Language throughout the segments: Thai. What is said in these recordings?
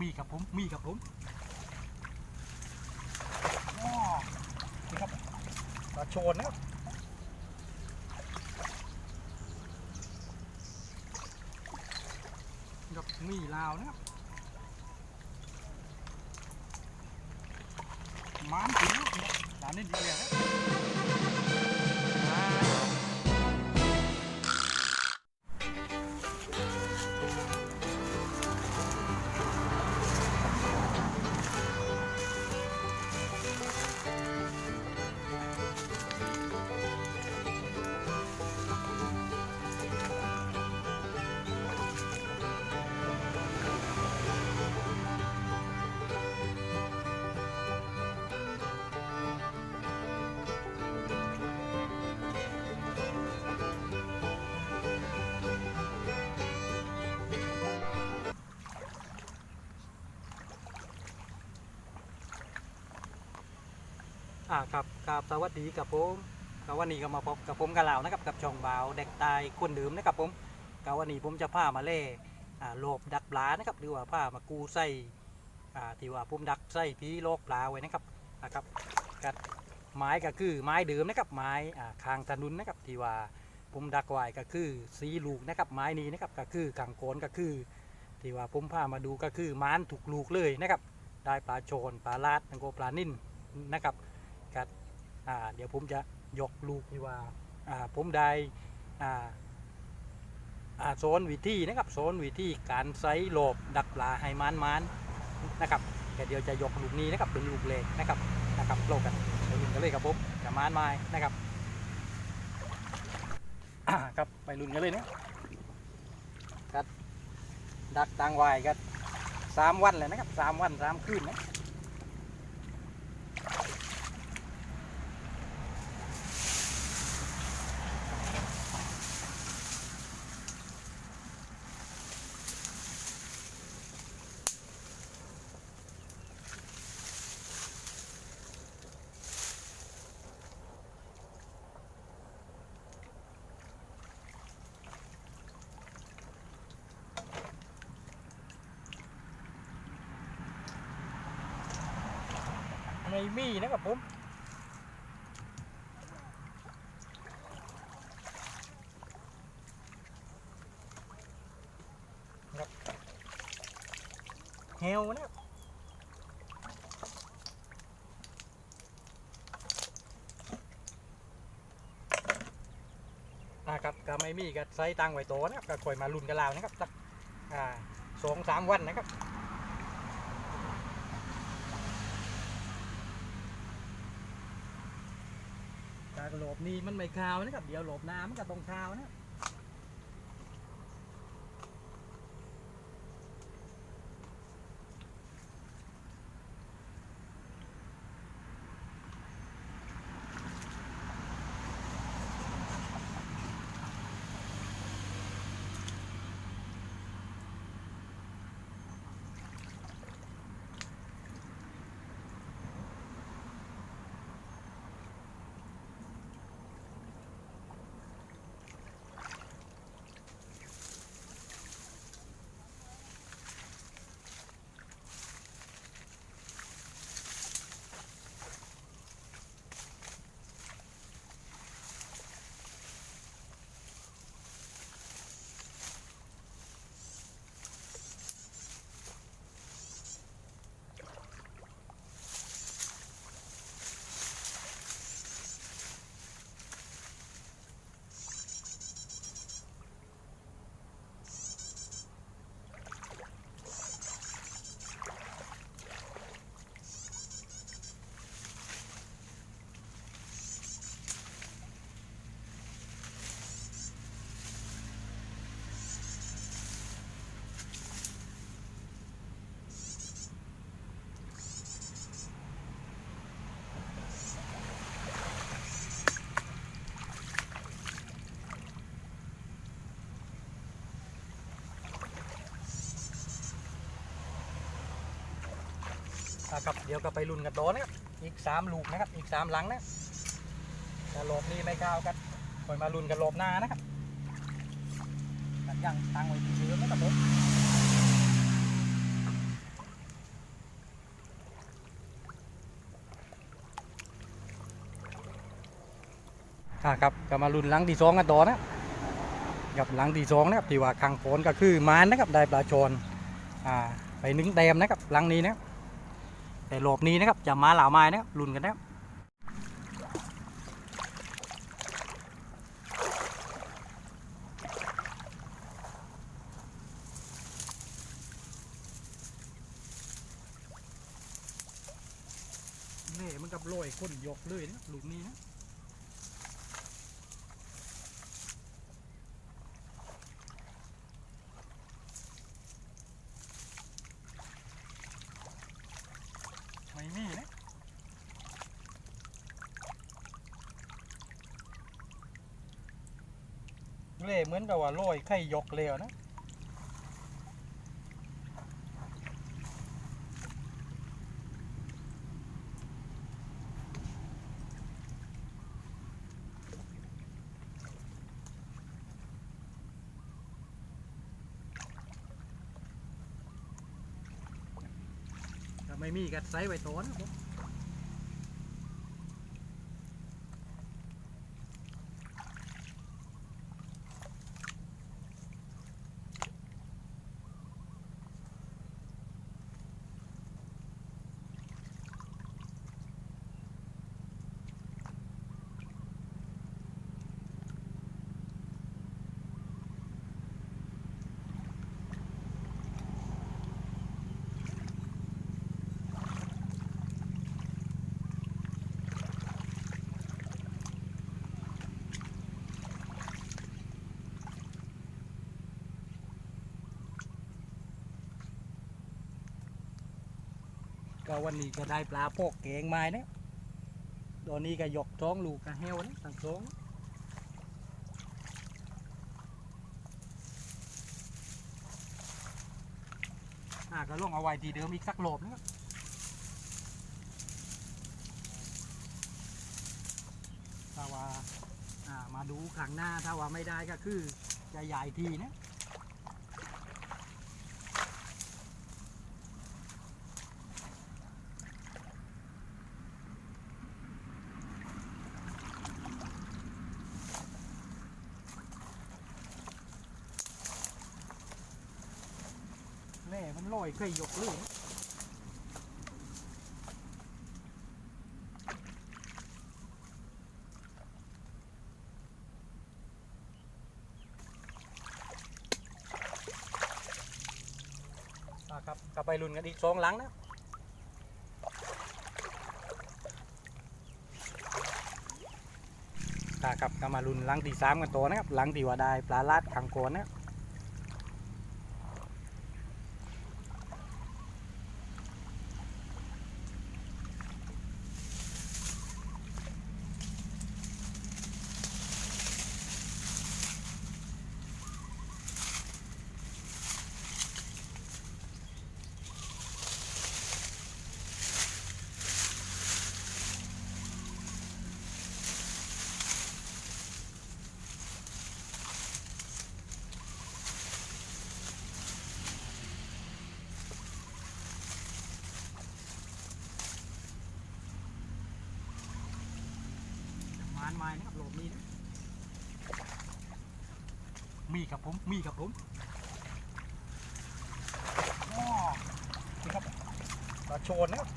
มีกับผม มีกับผมนี่ครับปลาโชนนะครับนี่ครับมีลาวนะครับมานถึงร้านนี้ดีเลยครั อ่าครับกับสวัสดีกับผมกับวันนี้ก็มาพบกับผมกับเรานะครับกับช่องบ่าวเด็กตายคนดื่มนะครับผมกับวันนี้ผมจะพามาเล่อ่าโลบดักปลานะครับหรือว่าพามากูใส่อ่าที่ว่าผมดักใส่พีโลกปลาไว้นะครับนะครับกับไม้ก็คือไม้เดิมนะครับไม้อ่าคางถนนนะครับที่ว่าผมดักไว้ก็คือสีลูกนะครับไม้นี้นะครับก็คือกังโกนก็คือ ที่ว่าผมพามาดูก็คือม้านถูกลูกเลยนะครับได้ปลาโชนปลาลาดนังโกปลานิ่นนะครับ ครับอ่าเดี๋ยวผมจะยกลูกที่ว่าอ่าผมได้อ่าอ่าโซนวิธีนะครับโซนวิธีการไซโลบดักปลาให้มันมันนะครับแต่เดี๋ยวจะยกลูกนี้นะครับเป็นลูกเล็กนะครับนะครับโลกกันไปลุ้นกันเลยครับผมจะมันไม้นะครับอ่าครับไปลุ้นกันเลยนะครับดักตังไว้กันสามวันเลยนะครับสามวันสามคืนนะ ไม่มีนะครับผมครับเฮลนะครับอ่าครับก็ไม่มีก็ใส่ตังไว้โตนะครับก็คอยมาลุ้นกันแล้วนะครับสักสองสามวันนะครับ การหลบนี่มันไม่คาวนะครับ เดี๋ยวหลบน้ำมันก็ต้องคาวนะ อะครับเดี๋ยวก็ไปลุ้นกันต่อนะครับอีกสามลูกนะครับ อีกสามหลังนะแต่หลบนี่ไม่ก้าวกันคอยมาลุ้นกันหลบหน้านะครับยังตั้งไว้ที่เดิมนะครับผมอ่าครับก็มาลุ้นหลังที่สองกันต่อนะกับหลังที่สองนะครับที่ว่าขังโผนก็คือมานนะครับได้ปลาชนอ่าไปนึ่งแต้มนะครับหลังนี้นะครับ แต่รอบนี้นะครับจะมาเหล่าไม้นะครับลุ้นกันนะครับนี่มันกับลอยคนยกเลยนะลูกนี้นะไม่มีนะ เหมือนกับว่าโรยไข่ยกเลยอะนะไม่มีกัดไซไว้โตนะครับ ก็วันนี้ก็ได้ปลาโปกเกงไม้นะตอนนี้ก็ยกท้องลูกกระเฮวนะตั้งท้องอ่าก็ลงเอาไว้ทีเดิมอีกสักโหลบนะครับถ้าว่าอ่ามาดูครั้งหน้าถ้าว่าไม่ได้ก็คือจะใหญ่ทีนะ ลอยเคยยกเลยนะครับกลับไปลุ้นกันอีกสองหลังนะอะครับก็มาลุ้นหลังที่สามกันต่อนะครับหลังที่ว่าได้ปลาลาดขังโกนนะครับ มานไม้นะครับโหลบมีนะมีครับ ผมมีครับผมอ้อนี่ครับปลาโชนนะครับ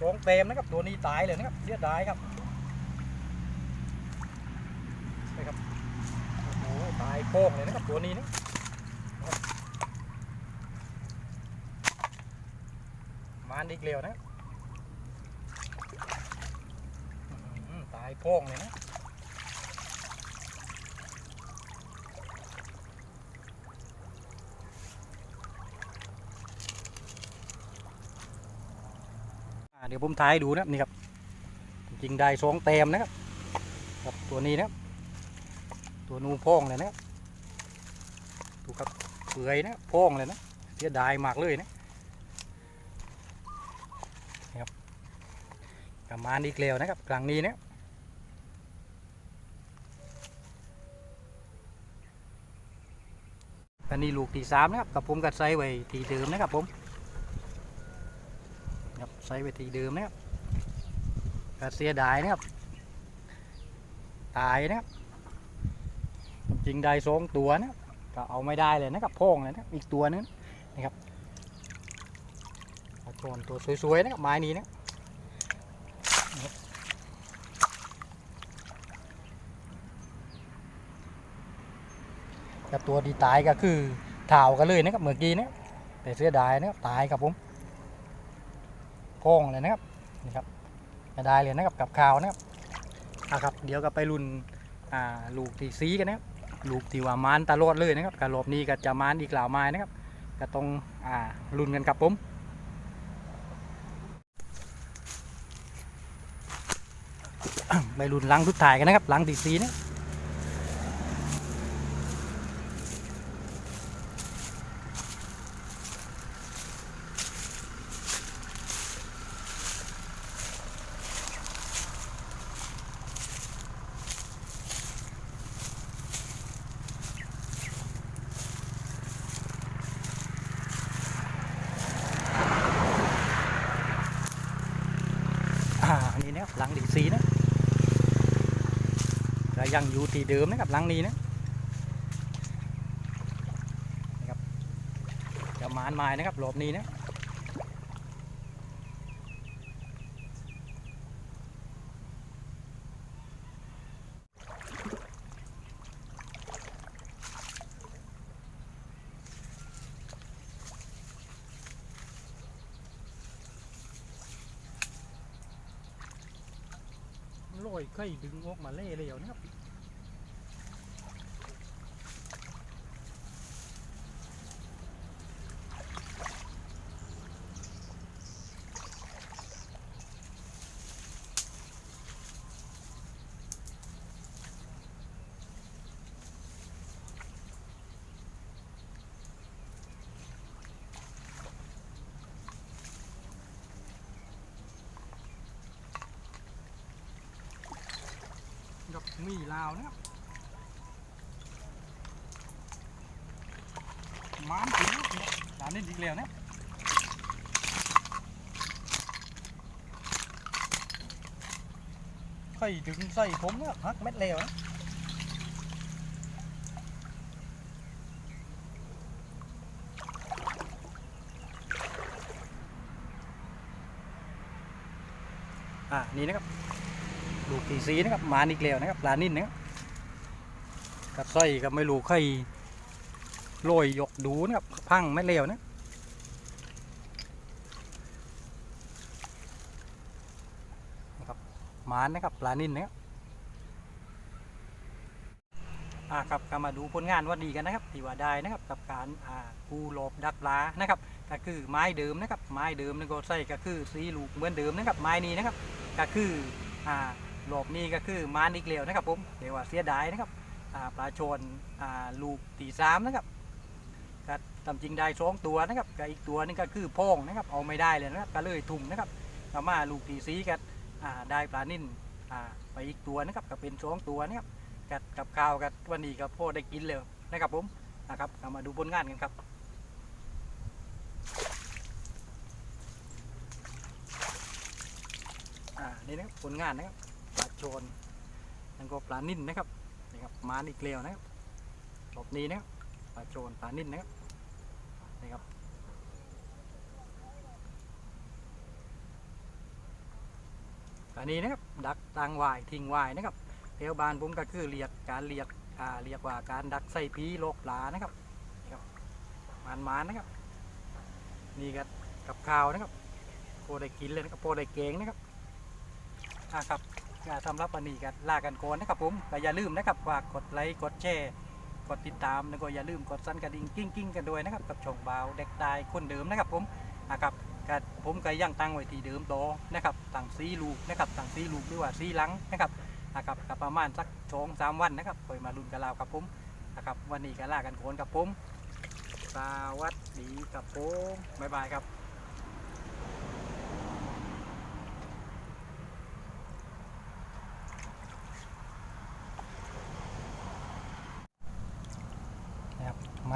สองเต็มนะครับตัวนี้ตายเลยนะครับเสียดายครับนี่ครับโอ้โหตายโป้งเลยนะครับตัวนี้นะมานอีกเร็วนะตายโป้งเลยนะ เดี๋ยวผมถ่ายดูนะนี่ครับ จริงได้สองเต็มนะครับกับตัวนี้นะตัวนูพ่องเลยนะดูครับเปื่อยนะพ่องเลยนะเสียดายมากเลยนะนี่ครับประมาณอีกแล้วนะครับครั้งนี้นะอันนี้ลูกที่สามนะครับกับผมก็ใส่ไว้ที่เดิมนะครับผม ครับใส่ไว้ที่เดิมนะครับกเสียดายนะครับ ตายนะครับจริงได้สองตัวนะก็เอาไม่ได้เลยนะครับพ่งเลยนะอีกตัวนึงนะครับโทนตัวสวยๆนะครับไม้นี้นะกับตัวที่ตายก็คือถ่ากันเลยนะครับเมื่อกี้เนะแต่เสียดายนะครับตายครับผม โพ้งเลยนะครับนี่ครับจะได้เลยนะครับกับข่าวนะครับอะครับ เดี๋ยวก็ไปรุ่นอ่าลูกที่ซีกันนะครับลูกที่ว่ามานตลอดเลยนะครับการรอบนี้ก็จะมานอีกเหล่าไม้นะครับก็ต้องอ่ารุ่นกันครับผมไปรุ่นลังทุกถ่ายกันนะครับลังที่ซีนะ นนี้นะครับหลังดีซีนะก็ยังอยู่ที่เดิมนะครับหลังนี้นะนะครับจะมานไม้นะครับรอบนี้นะ ลอยค่อยดึงออกมาเล่เลยนะครับ มีลาวนะครับมานถึงร้านนี้ดีแล้วนะค่อยดึงใส่ผมเนี่ยฮักเม็ดเลวนะอ่านี่นะครับ ลูกตีสีนะครับมาอีกแล้วนะครับปลานิ่นนะครับกับสร้กับไม่รู้ใครโรยยกดูนะครับพังไม่เลวนะนะครับหมานะครับปลานิ่นนะครับอ่าครับก็มาดูผลงานว่าดีกันนะครับที่ว่าได้นะครับกับการอ่ากูหลบดักปลานะครับก็คือไม้เดิมนะครับไม้เดิมนี่ก็ใส่ก็คือสีลูกเหมือนเดิมนะครับไม้นี้นะครับก็คืออ่า หลบนี้ก็คือมานอีกเลียวนะครับผมเดี๋ยวว่าเสียดายนะครับปลาชนลูกตีสามนะครับก็ตามจริงได้สองตัวนะครับกับอีกตัวนึงก็คือโพงนะครับเอาไม่ได้เลยนะครับก็เลยทุ่มนะครับต่อมาลูกตีสีกันได้ปลานิ่นไปอีกตัวนะครับก็เป็นสองตัวนะครับกับกับข้าวกับวันนี้ก็พ่อได้กินเลยนะครับผมนะครับเรามาดูผลงานกันครับอ่านี่นะครับผลงานนะครับ โชนแล้วก็ปลานิ่นนะครับนี่ครับมาอีกเกลียวนะครับหลบนี้นะครับปลาโชนปลานิ่นนะครับนี่ครับอันนี้นะครับดักตังวายทิ้งวายนะครับเทวบานผมก็คือเรียกการเรียกอ่าเรียกว่าการดักใส่พีโลกปลานะครับนี่ครับมานมานนะครับนี่ก็กับข้าวนะครับโพได้กินเลยนะครับโพได้เก่งนะครับอ่าครับ สำหรับวันนี้ก็ลากันก่อนนะครับผมก็อย่าลืมนะครับฝากกดไลค์กดแชร์กดติดตามแล้วก็อย่าลืมกดสั่นกระดิ่งกิ้งกิ้งกันด้วยนะครับกับช่องบาวเด็กตายคนเดิมนะครับผมนะครับก็ผมก็ยังตั้งไว้ที่เดิมโตอนะครับตั้งซีลูกนะครับตั้งซีลูกหรือว่าซีหลังนะครับนะครับก็ประมาณสักสองสามวันนะครับคอยมาลุ้นกันแล้วครับผมนะครับวันนี้ก็ลากันก่อนครับผมสวัสดีครับผมบ๊ายบายครับ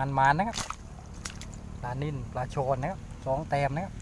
นะครับมันนะครับปลานิ่นปลาโชนนะครับสองแต้มนะครับ